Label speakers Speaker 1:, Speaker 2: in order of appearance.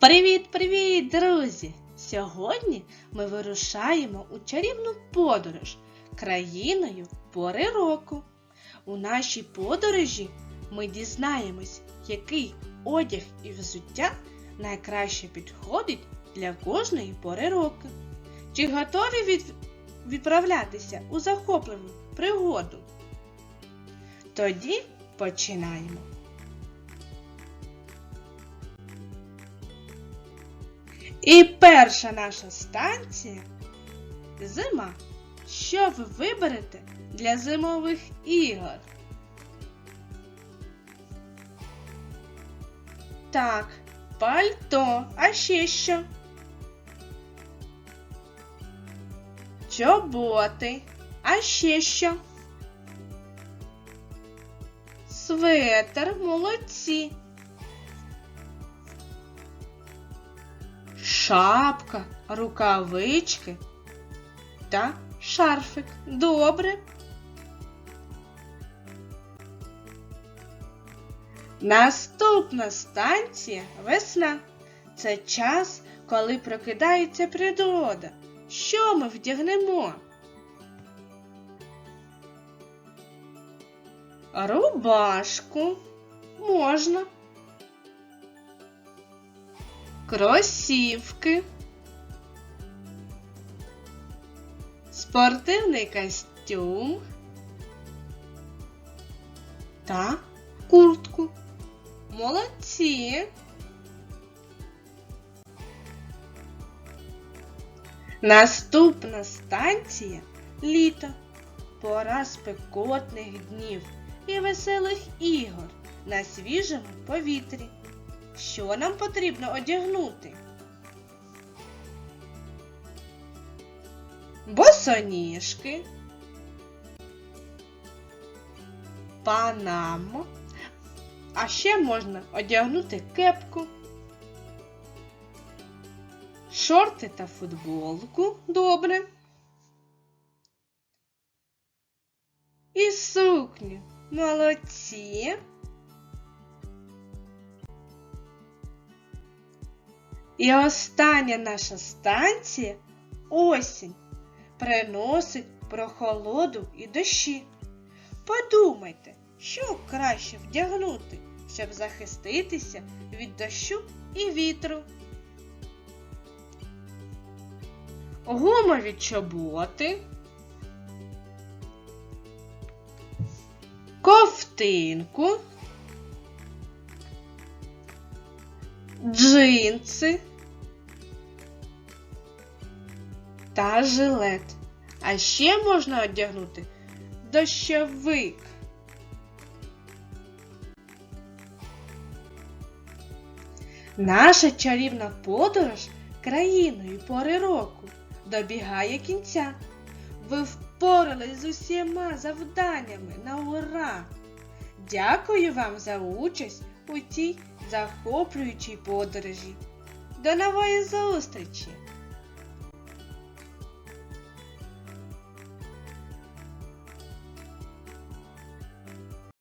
Speaker 1: Привіт-привіт, друзі! Сьогодні ми вирушаємо у чарівну подорож країною пори року. У нашій подорожі ми дізнаємось, який одяг і взуття найкраще підходить для кожної пори року. Чи готові від... відправлятися у захопливу пригоду? Тоді починаємо. І перша наша станція зима. Що ви виберете для зимових ігор? Так, пальто, а ще що? Чоботи, а ще що? Светер, молодці. Шапка, рукавички та шарфик. Добре. Наступна станція весна. Це час, коли прокидається природа. Що ми вдягнемо? Рубашку можна. Кросівки, спортивний костюм та куртку. Молодці. Наступна станція літо. Пора спекотних днів і веселих ігор на свіжому повітрі. Що нам потрібно одягнути? Босоніжки, панаму, а ще можна одягнути кепку, шорти та футболку добре. І сукню. Молодці. І остання наша станція осінь приносить прохолоду і дощі. Подумайте, що краще вдягнути, щоб захиститися від дощу і вітру. Гумові чоботи, ковтинку, джинси та жилет. А ще можна одягнути дощовик. Наша чарівна подорож країною пори року добігає кінця. Ви впорались з усіма завданнями на ура! Дякую вам за участь у цій захоплюючій подорожі. До нової зустрічі!